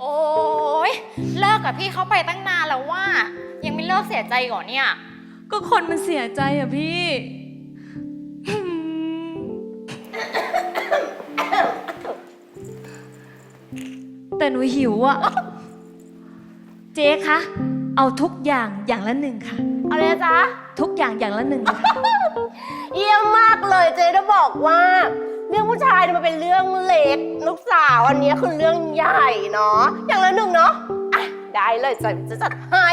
โอ๊ยเลิกกับพี่เขาไปตั้งนานแล้วว่า ยังไม่เลิกเสียใจก่อนเนี่ย ก็คนมันเสียใจอะพี่ แต่หนูหิวอะเจ๊คะ เอาทุกอย่างอย่างละหนึ่งค่ะ เอาเลยจ๊ะ ทุกอย่างอย่างละหนึ่งเยี่ยมมากเลยเจ๊จะบอกว่า เรื่องผู้ชายมันเป็นเรื่องเล็กลูกสาวอันนี้คือเรื่องใหญ่เนาะอย่างละหนึ่งเนาะอะได้เลยจะจะจัดให้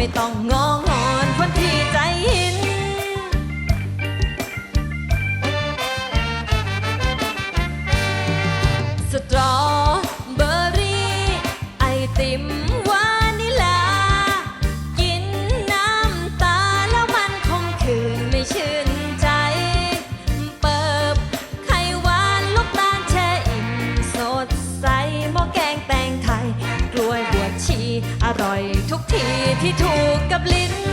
未当我 อยู่กับลิ้น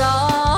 strong.